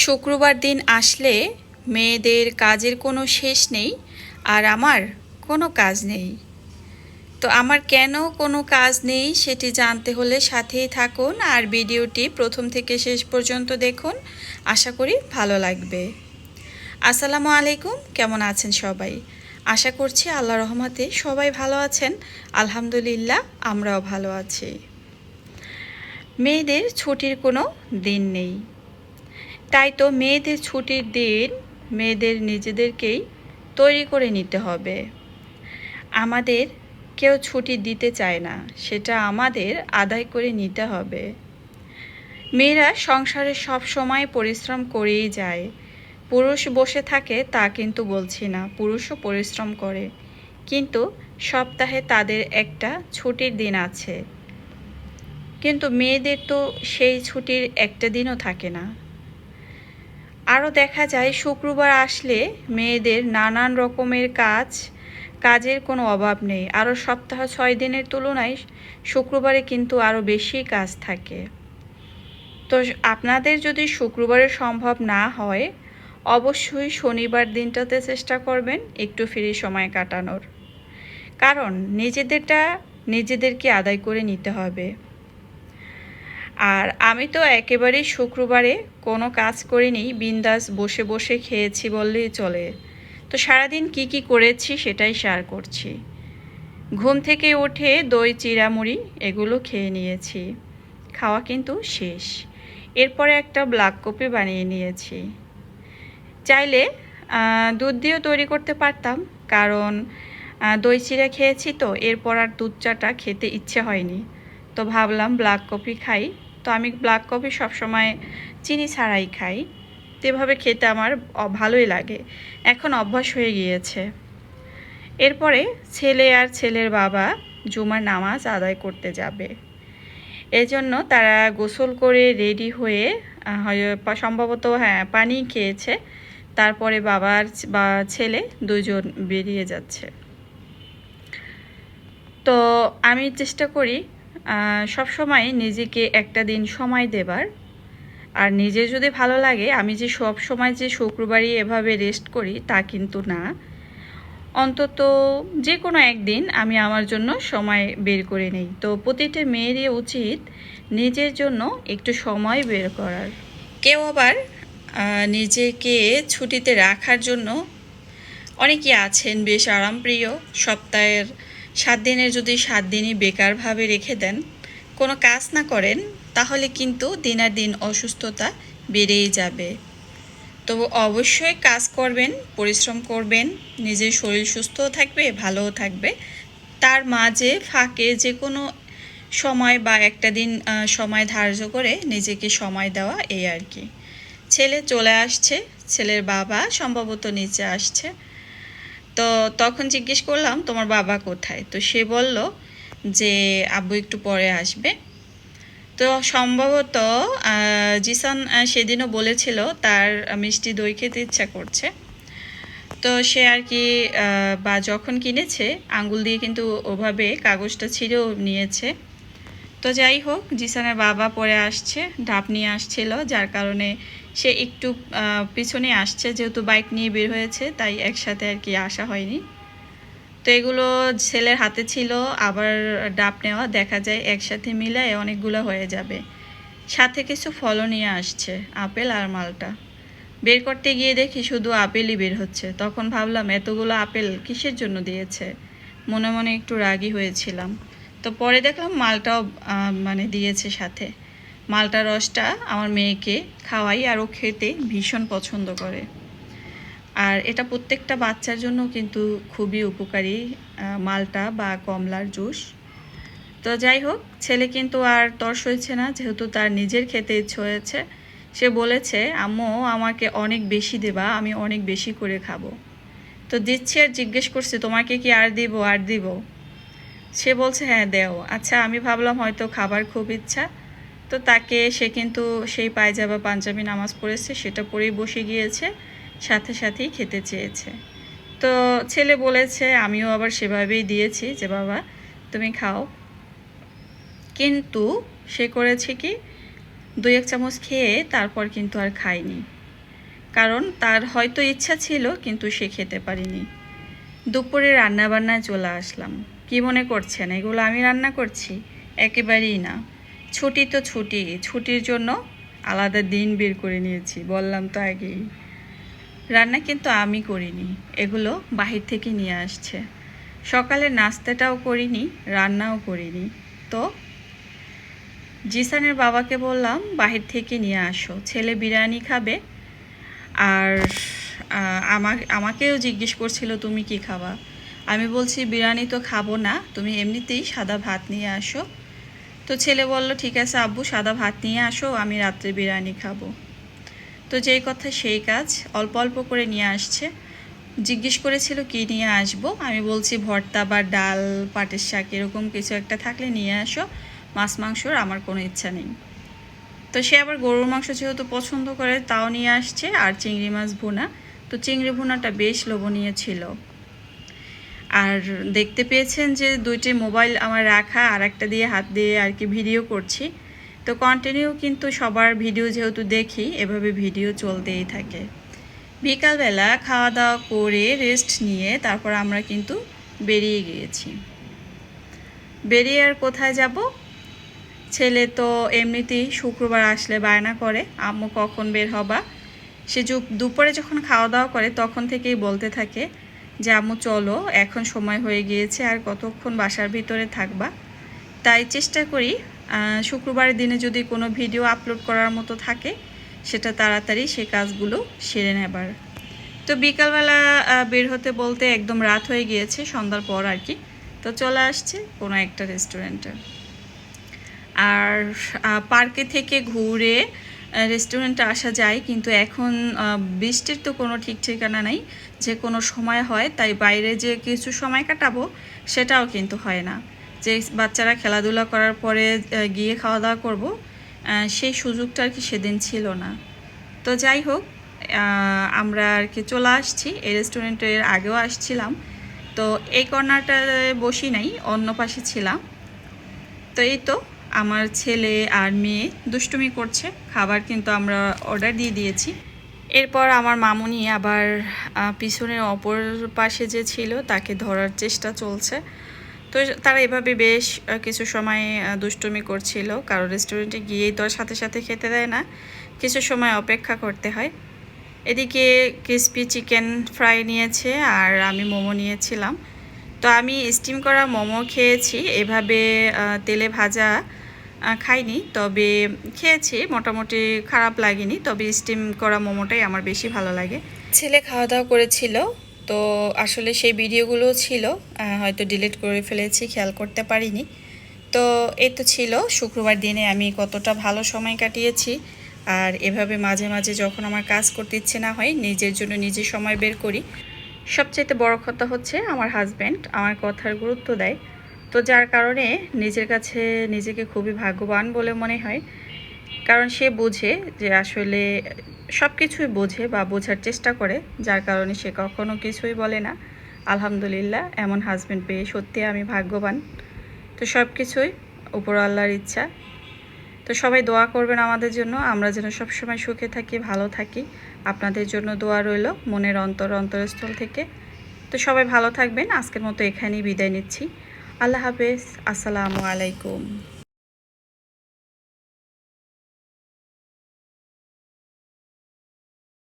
শুক্রবার দিন আসলে মেয়েদের কাজের কোনো শেষ নেই আর আমার কোনো কাজ নেই। তো আমার কেন কোনো কাজ নেই সেটি জানতে হলে সাথেই থাকুন আর ভিডিওটি প্রথম থেকে শেষ পর্যন্ত দেখুন। আশা করি ভালো লাগবে। আসসালামু আলাইকুম, কেমন আছেন সবাই? আশা করছি আল্লাহ রহমতে সবাই ভালো আছেন। আলহামদুলিল্লাহ, আমরাও ভালো আছি। মেয়েদের ছুটির কোনো দিন নেই। তাই তো মেয়েদের ছুটির দিন মেয়েদের নিজেদেরকেই তৈরি করে নিতে হবে। আমাদের কেউ ছুটি দিতে চায় না, সেটা আমাদের আদায় করে নিতে হবে। মেয়েরা সংসারে সব সময় পরিশ্রম করেই যায়। পুরুষ বসে থাকে তা কিন্তু বলছি না, পুরুষও পরিশ্রম করে। কিন্তু সপ্তাহে তাদের একটা ছুটির দিন আছে। কিন্তু মেয়েদের তো সেই ছুটির একটা দিনও থাকে না। আরও দেখা যায়, শুক্রবার আসলে মেয়েদের নানান রকমের কাজ, কাজের কোনো অভাব নেই। আরও সপ্তাহ ছয় দিনের তুলনায় শুক্রবারে কিন্তু আরও বেশি কাজ থাকে। তো আপনাদের যদি শুক্রবারে সম্ভব না হয়, অবশ্যই শনিবার দিনটাতে চেষ্টা করবেন একটু ফ্রি সময় কাটানোর। কারণ নিজেদেরটা নিজেদেরকে আদায় করে নিতে হবে। আর আমি তো একেবারেই শুক্রবারে কোনো কাজ করিনি, বিন্দাস বসে বসে খেয়েছি বললেই চলে। তো সারাদিন কি কি করেছি সেটাই শেয়ার করছি। ঘুম থেকে উঠে দই, চিড়ামুড়ি এগুলো খেয়ে নিয়েছি। খাওয়া কিন্তু শেষ। এরপরে একটা ব্ল্যাক কপি বানিয়ে নিয়েছি। চাইলে দুধ দিয়েও তৈরি করতে পারতাম, কারণ দই, চিড়া খেয়েছি তো, এরপর আর দুধ, চাটা খেতে ইচ্ছে হয়নি। তো ভাবলাম ব্ল্যাক কফি খাই। তো আমি ব্ল্যাক কফি সবসময় চিনি ছাড়াই খাই। তো এভাবে খেতে আমার ভালোই লাগে। এখন অভ্যাস হয়ে গিয়েছে। এরপরে ছেলে আর ছেলের বাবা জুমার নামাজ আদায় করতে যাবে। এজন্য তারা গোসল করে রেডি হয়ে সম্ভবত হ্যাঁ পানি খেয়েছে। তারপরে বাবার বা ছেলে দুজন বেরিয়ে যাচ্ছে। তো আমি চেষ্টা করি সব সময় নিজেকে একটা দিন সময় দেবার। আর নিজে যদি ভালো লাগে, আমি যে সব সময় যে শুক্রবারই এভাবে রেস্ট করি, তা কিন্তু না। অন্তত যে কোনো একদিন আমি আমার জন্য সময় বের করে নেই। তো প্রতিটা মেয়েরই উচিত নিজের জন্য একটু সময় বের করার। কেউ আবার নিজেকে ছুটিতে রাখার জন্য অনেকেই আছেন বেশ আরামপ্রিয়। সপ্তাহের সাত দিনের যদি সাত দিনই বেকারভাবে রেখে দেন, কোনো কাজ না করেন, তাহলে কিন্তু দিনার দিন অসুস্থতা বেড়েই যাবে। তো অবশ্যই কাজ করবেন, পরিশ্রম করবেন, নিজের শরীর সুস্থও থাকবে, ভালোও থাকবে। তার মাঝে ফাঁকে যে কোনো সময় বা একটা দিন সময় ধার্য করে নিজেকে সময় দেওয়া, এই আর কি। ছেলে চলে আসছে, ছেলের বাবা সম্ভবত নিচে আসছে। তো তখন জিজ্ঞেস করলাম, তোমার বাবা কোথায়? তো সে বলল যে, আব্বু একটু পরে আসবে। তো সম্ভবত জিসান সেদিনও বলেছিল তার মিষ্টি দই খেতে ইচ্ছা করছে। তো সে আর কি বা যখন কিনেছে আঙ্গুল দিয়ে কিন্তু ওভাবে কাগজটা ছিঁড়েও নিয়েছে। তো যাই হোক, জিসানের বাবা পরে আসছে ঢাপ নিয়ে আসছিল, যার কারণে সে একটু পিছনে আসছে, যেহেতু বাইক নিয়ে বের হয়েছে, তাই একসাথে আর কি আসা হয়নি। তো এগুলো ছেলের হাতে ছিল, আবার ডাব নেওয়া, দেখা যায় একসাথে মিলে অনেকগুলো হয়ে যাবে। সাথে কিছু ফলও নিয়ে আসছে, আপেল আর মালটা। বের করতে গিয়ে দেখি শুধু আপেলই বের হচ্ছে। তখন ভাবলাম, এতগুলো আপেল কিসের জন্য দিয়েছে? মনে মনে একটু রাগি হয়েছিলাম। তো পরে দেখলাম মালটাও মানে দিয়েছে সাথে। মালটা রসটা আমার মেয়েকে খাওয়াই আর ও খেতে ভীষণ পছন্দ করে। আর এটা প্রত্যেকটা বাচ্চার জন্য কিন্তু খুবই উপকারী মালটা বা কমলার জুস। তো যাই হোক, ছেলে কিন্তু আর তর্স হয়েছে না, যেহেতু তার নিজের খেতে ইচ্ছে হয়েছে। সে বলেছে, আম্মু, আমাকে অনেক বেশি দেবা, আমি অনেক বেশি করে খাব। তো দিচ্ছি আর জিজ্ঞেস করছে, তোমাকে কি আর দিব আর দিব? সে বলছে হ্যাঁ দেও। আচ্ছা আমি ভাবলাম হয়তো খাবার খুব ইচ্ছা। তো তাকে সে কিন্তু সেই পায়জাবা, পাঞ্জাবি নামাজ পড়েছে, সেটা পরেই বসে গিয়েছে, সাথে সাথেই খেতে চেয়েছে। তো ছেলে বলেছে, আমিও আবার সেভাবেই দিয়েছি। যে বাবা, তুমি খাও। কিন্তু সে করেছে কি, দুই এক চামচ খেয়ে তারপর কিন্তু আর খায়নি। কারণ তার হয়তো ইচ্ছা ছিল, কিন্তু সে খেতে পারিনি। দুপুরে রান্নাবান্নায় চলে আসলাম। কি মনে করছেন? এগুলো আমি রান্না করছি। একেবারেই না। ছুটি তো ছুটি। ছুটির জন্য আলাদা দিন বের করে নিয়েছি, বললাম তো আগেই। রান্না কিন্তু আমি করিনি। এগুলো বাহির থেকে নিয়ে আসছে। সকালে নাস্তাটাও করিনি, রান্নাও করিনি। তো জিসানের বাবাকে বললাম, বাহির থেকে নিয়ে আসো। ছেলে বিরিয়ানি খাবে আর আমাকে, আমাকেও জিজ্ঞেস করছিল, তুমি কি খাবা? আমি বলছি, বিরিয়ানি তো খাব না, তুমি এমনিতেই সাদা ভাত নিয়ে আসো। তো ছেলে বলল, ঠিক আছে আব্বু, সাদা ভাত নিয়ে আসো, আমি রাত্রে বিরিয়ানি খাব। তো যেই কথা সেই কাজ অল্প অল্প করে নিয়ে আসছে। জিজ্ঞেস করেছিল, কি নিয়ে আসব? আমি বলছি, ভর্তা বা ডাল, পাটের শাক, এরকম কিছু একটা থাকলে নিয়ে আসো। মাছ মাংসর আমার কোনো ইচ্ছা নেই। তো সে আবার গরুর মাংস যেহেতু পছন্দ করে, তাও নিয়ে আসছে, আর চিংড়ি মাছ ভুনা। তো চিংড়ি ভুনাটা বেশ লোভনীয় ছিল। আর দেখতে পেয়েছেন যে দুইটি মোবাইল আমার রাখা আর একটা দিয়ে হাত দিয়ে আর কি ভিডিও করছি। তো কন্টিনিউ কিন্তু সবার ভিডিও যেহেতু দেখি, এভাবে ভিডিও চলতেই থাকে। বিকালবেলা খাওয়া দাওয়া করে রেস্ট নিয়ে তারপর আমরা কিন্তু বেরিয়ে গিয়েছি। বেরিয়ে আর কোথায় যাব? ছেলে তো এমনিতেই শুক্রবার আসলে বায়না করে, আম্মু কখন বের হবা? সে দুপুরে যখন খাওয়া দাওয়া করে তখন থেকেই বলতে থাকে যে আম্মু, চলো, এখন সময় হয়ে গিয়েছে আর কতক্ষণ বাসার ভিতরে থাকবা। তাই চেষ্টা করি শুক্রবারের দিনে যদি কোনো ভিডিও আপলোড করার মতো থাকে, সেটা তাড়াতাড়ি সে কাজগুলো সেরে নেবার। তো বিকালবেলা বের হতে বলতে একদম রাত হয়ে গিয়েছে, সন্ধ্যার পর আর কি। তো চলে আসছে কোনো একটা রেস্টুরেন্টে। আর পার্কে থেকে ঘুরে রেস্টুরেন্টে আসা যায়, কিন্তু এখন বৃষ্টির তো কোনো ঠিক ঠিকানা নেই। যে কোনো সময় হয়, তাই বাইরে যে কিছু সময় কাটাবো, সেটাও কিন্তু হয় না। যে বাচ্চারা খেলাধুলা করার পরে গিয়ে খাওয়া দাওয়া করব সেই সুযোগটা আর কি সেদিন ছিল না। তো যাই হোক আমরা আর কি চলে আসছি। এই রেস্টুরেন্টের আগেও আসছিলাম। তো এই কর্নারটায় বসি নাই, অন্য পাশে ছিলাম। তো এই তো আমার ছেলে আর মেয়ে দুষ্টুমি করছে, খাবার কিন্তু আমরা অর্ডার দিয়ে দিয়েছি। এরপর আমার মামুনি আবার পিছনের অপর পাশে যে ছিল তাকে ধরার চেষ্টা চলছে। তো তারা এভাবে বেশ কিছু সময় দুষ্টুমি করছিল, কারও রেস্টুরেন্টে গিয়েই তো সাথে সাথে খেতে দেয় না, কিছু সময় অপেক্ষা করতে হয়। এদিকে ক্রিসপি চিকেন ফ্রাই নিয়েছে আর আমি মোমো নিয়েছিলাম। তো আমি স্টিম করা মোমো খেয়েছি, এভাবে তেলে ভাজা খাইনি, তবে খেয়েছি, মোটামুটি খারাপ লাগেনি, তবে স্টিম করা মোমোটাই আমার বেশি ভালো লাগে। ছেলে খাওয়া দাওয়া করেছিল, তো আসলে সেই ভিডিওগুলো ছিল হয়তো ডিলিট করে ফেলেছি, খেয়াল করতে পারিনি। তো এই তো ছিল, শুক্রবার দিনে আমি কতটা ভালো সময় কাটিয়েছি, আর এভাবে মাঝে মাঝে যখন আমার কাজ করতে ইচ্ছে না হয়, নিজের জন্য নিজে সময় বের করি। সবচাইতে বড় কথা হচ্ছে আমার হাজব্যান্ড আমার কথার গুরুত্ব দেয়। তো যার কারণে নিজের কাছে নিজেকে খুবই ভাগ্যবান বলে মনে হয়। কারণ সে বোঝে যে আসলে সব কিছুই বোঝে বা বোঝার চেষ্টা করে, যার কারণে সে কখনো কিছুই বলে না। আলহামদুলিল্লাহ, এমন হাজব্যান্ড পেয়ে সত্যি আমি ভাগ্যবান। তো সব কিছুই উপর আল্লাহর ইচ্ছা। তো সবাই দোয়া করবেন আমাদের জন্য। আমরা যেন সবসময় সুখে থাকি, ভালো থাকি। আপনাদের জন্য দোয়া রইল মনের অন্তর অন্তরস্থল থেকে। তো সবাই ভালো থাকবেন। আজকের মতো এখানেই বিদায় নিচ্ছি। আল্লাহ হাফেজ। আসসালামু আলাইকুম।